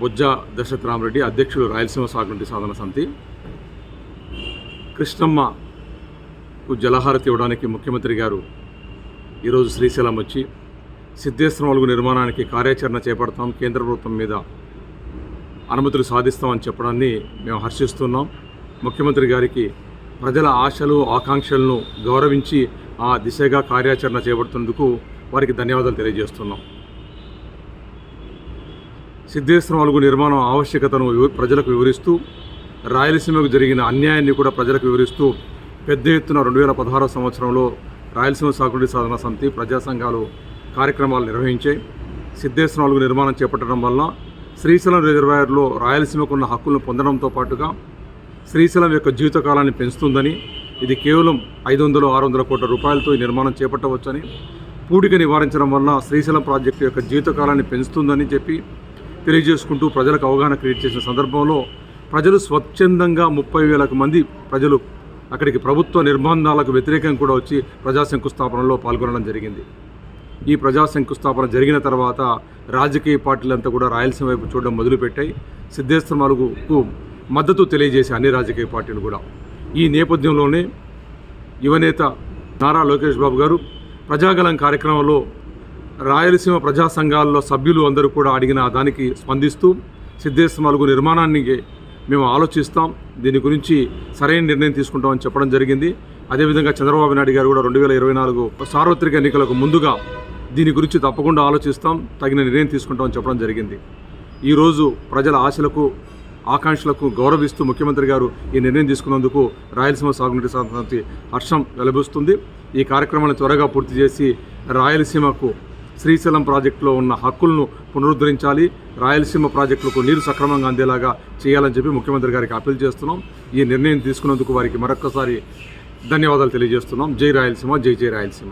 బొజ్జ దశరథ్ రామరెడ్డి అధ్యక్షుడు రాయలసీమ సాగునీటి సాధన సమితి. కృష్ణమ్మకు జలహారతి ఇవ్వడానికి ముఖ్యమంత్రి గారు ఈరోజు శ్రీశైలం వచ్చి సిద్ధేశ్వరం అలుగు నిర్మాణానికి కార్యాచరణ చేపడతాం కేంద్ర ప్రభుత్వం మీద అనుమతులు సాధిస్తామని చెప్పడాన్ని మేము హర్షిస్తున్నాం. ముఖ్యమంత్రి గారికి ప్రజల ఆశలు ఆకాంక్షలను గౌరవించి ఆ దిశగా కార్యాచరణ చేపడుతున్నందుకు వారికి ధన్యవాదాలు తెలియజేస్తున్నాం. సిద్ధేశ్వరం అలుగు నిర్మాణం ఆవశ్యకతను ప్రజలకు వివరిస్తూ రాయలసీమకు జరిగిన అన్యాయాన్ని కూడా ప్రజలకు వివరిస్తూ పెద్ద ఎత్తున రెండు వేల పదహారో సంవత్సరంలో రాయలసీమ సాగునీటి సాధన సమితి ప్రజా సంఘాలు కార్యక్రమాలు నిర్వహించాయి. సిద్ధేశ్వరం అలుగు నిర్మాణం చేపట్టడం వల్ల శ్రీశైలం రిజర్వాయర్లో రాయలసీమకు ఉన్న హక్కులను పొందడంతో పాటుగా శ్రీశైలం యొక్క జీవితకాలాన్ని పెంచుతుందని ఇది కేవలం ఐదు వందలు ఆరు వందల కోట్ల రూపాయలతో ఈ నిర్మాణం చేపట్టవచ్చని పూడిక నివారించడం వల్ల శ్రీశైలం ప్రాజెక్టు యొక్క జీవితకాలాన్ని పెంచుతుందని చెప్పి తెలియజేసుకుంటూ ప్రజలకు అవగాహన క్రియేట్ చేసిన సందర్భంలో ప్రజలు స్వచ్ఛందంగా ముప్పై వేలకు మంది ప్రజలు అక్కడికి ప్రభుత్వ నిర్బంధాలకు వ్యతిరేకంగా కూడా వచ్చి ప్రజా శంకుస్థాపనలో పాల్గొనడం జరిగింది. ఈ ప్రజా శంకుస్థాపన జరిగిన తర్వాత రాజకీయ పార్టీలంతా కూడా రాయలసీమ వైపు చూడడం మొదలుపెట్టాయి. సిద్ధేశ్వర మద్దతు తెలియజేసే అన్ని రాజకీయ పార్టీలు కూడా. ఈ నేపథ్యంలోనే యువనేత నారా లోకేష్ బాబు గారు ప్రజాగలం కార్యక్రమంలో రాయలసీమ ప్రజా సంఘాల్లో సభ్యులు అందరూ కూడా అడిగిన దానికి స్పందిస్తూ సిద్ధేశ్వర మలుగు నిర్మాణానికి మేము ఆలోచిస్తాం. దీని గురించి సరైన నిర్ణయం తీసుకుంటామని చెప్పడం జరిగింది. అదేవిధంగా చంద్రబాబు నాయుడు గారు కూడా రెండు వేల ఇరవై నాలుగు సార్వత్రిక ఎన్నికలకు ముందుగా దీని గురించి తప్పకుండా ఆలోచిస్తాం. తగిన నిర్ణయం తీసుకుంటామని చెప్పడం జరిగింది. ఈరోజు ప్రజల ఆశలకు ఆకాంక్షలకు గౌరవిస్తూ ముఖ్యమంత్రి గారు ఈ నిర్ణయం తీసుకున్నందుకు రాయలసీమ సాగునీటి సంస్థ హర్షం వెలబుస్తుంది. ఈ కార్యక్రమాన్ని త్వరగా పూర్తి చేసి రాయలసీమకు శ్రీశైలం ప్రాజెక్టులో ఉన్న హక్కులను పునరుద్ధరించాలి రాయలసీమ ప్రాజెక్టులకు నీరు సక్రమంగా అందేలాగా చేయాలని చెప్పి ముఖ్యమంత్రి గారికి అప్పీల్ చేస్తున్నాం. ఈ నిర్ణయం తీసుకున్నందుకు వారికి మరొకసారి ధన్యవాదాలు తెలియజేస్తున్నాం. జై రాయలసీమ జై జై రాయలసీమ.